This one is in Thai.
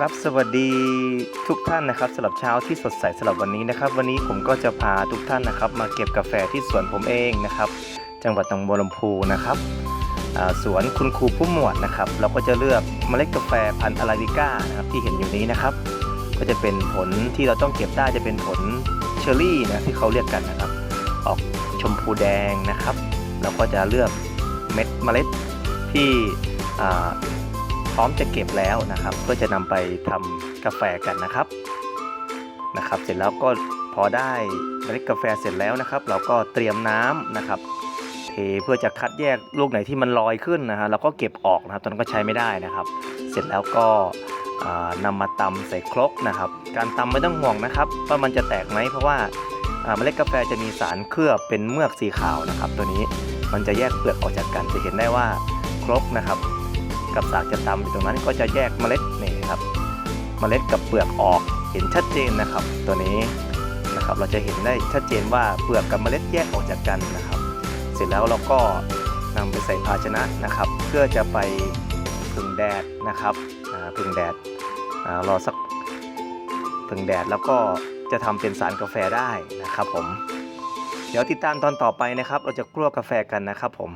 ครับสวัสดีทุกท่านนะครับสำหรับเช้าที่สดใสสำหรับวันนี้นะครับ วันนี้ผมก็จะพาทุกท่านนะครับ มาเก็บกาแฟที่สวนผมเองนะครับ จังหวัดหนองบัวลำพูนะครับสวนคุณครูผู้หมวดนะครับ เราก็จะเลือกเมล็ดกาแฟพันธุ์อาราบิก้านะครับที่เห็นอยู่นี้นะครับ ก็จะเป็นผลที่เราต้องเก็บได้จะเป็นผลเชอร์รี่นะที่เขาเรียกกันนะครับ ออกชมพูแดงนะครับ เราก็จะเลือกเม็ดเมล็ดที่ พร้อมจะเก็บแล้วนะครับเพื่อจะนำไปทำกาแฟกันนะครับนะครับ เสร็จแล้วก็พอได้เมล็ดกาแฟเสร็จแล้วนะครับ เราก็เตรียมน้ำนะครับเทเพื่อจะคัดแยกลูกไหนที่มันลอยขึ้นนะฮะเราก็เก็บออกนะครับตอนนั้นก็ใช้ไม่ได้นะครับ เสร็จแล้วก็อ่านำมาตำใส่ครกนะครับ การตำไม่ต้องห่วงนะครับว่ามันจะแตกไหมเพราะว่าเมล็ดกาแฟจะมีสารเคลือบเป็นเมือกสีขาวนะครับ ตัวนี้มันจะแยกเปลือกออกจากกันจะเห็นได้ว่าครกนะครับ กับสากจะตำอยู่ตรงนั้นก็จะแยกเมล็ดนี่ครับเมล็ดกับเปลือกออกเห็นชัดเจนนะครับ ตัวนี้นะครับเราจะเห็นได้ชัดเจนว่าเปลือกกับเมล็ดแยกออกจากกันนะครับ เสร็จแล้วเราก็นำไปใส่ภาชนะนะครับ เพื่อจะไปผึ่งแดดนะครับอ่าผึ่งแดดรอสักผึ่งแดดแล้วก็จะทำเป็นสารกาแฟได้นะครับผมเดี๋ยวติดตามตอนต่อไปนะครับ เราจะกลัวกาแฟกันนะครับผม